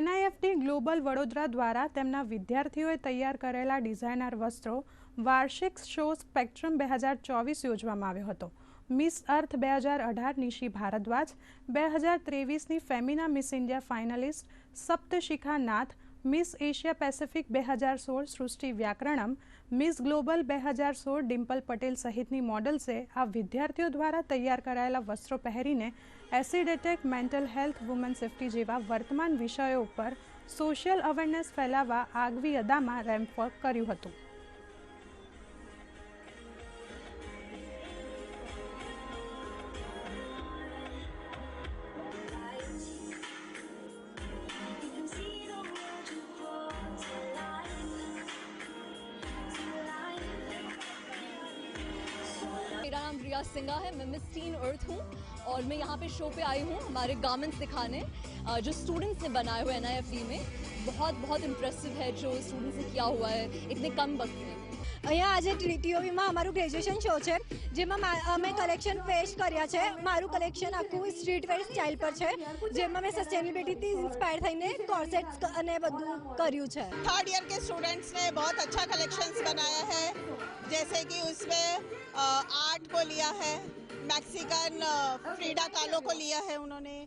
એનઆઈએફટી global Vadodara દ્વારા તેમના વિદ્યાર્થીઓએ તૈયાર કરેલા ડિઝાઇનર વસ્ત્રો વાર્ષિક શો સ્પેક્ટ્રમ બે હજાર ચોવીસ યોજવામાં આવ્યો હતો. મિસ અર્થ બે હજાર અઢાર નિશી ભારદ્વાજ, બે હજાર ત્રેવીસની Femina Miss India finalist Saptashikha Nath Miss Asia Pacific બે હજાર સોળ સૃષ્ટિ વ્યાકરણમ, મિસ ગ્લોબલ બે હજાર સોળ ડિમ્પલ પટેલ સહિતની મોડલ્સે આ વિદ્યાર્થીઓ દ્વારા તૈયાર કરાયેલા વસ્ત્રો પહેરીને acid attack mental health woman safety જેવા વર્તમાન વિષયો ઉપર સોશિયલ અવેરનેસ ફેલાવવા આગવી અદામાં રેમ્પ વોક કર્યું હતું. मेरा नाम रिया सिंगा है, मैं मिस टीन अर्थ हूँ और मैं यहाँ पे शो पे आई हूँ हमारे गारमेंट्स दिखाने जो स्टूडेंट्स ने बनाए हुए एन में। बहुत बहुत इम्प्रेसिव है जो स्टूडेंट्स ने किया हुआ है इतने कम वक्त में અહીંયા આજે ટીઓવીમાં અમારું ગ્રેજ્યુએશન શો છે જેમાં મા- અમે કલેક્શન પેશ કર્યા છે મારું કલેક્શન આખું સ્ટ્રીટ વેર સ્ટાઇલ પર છે જેમાં મેં સસ્ટેનેબિલિટીથી ઇન્સ્પાયર થઈને કોર્સેટ્સ અને બધું કર્યું છે थर्ड ईयर के स्टूडेंट्स ने बहुत अच्छा कलेक्शंस बनाया है जैसे कि उसमें आर्ट को लिया है मैक्सिकन फ्रीडा कालो को लिया है उन्होंने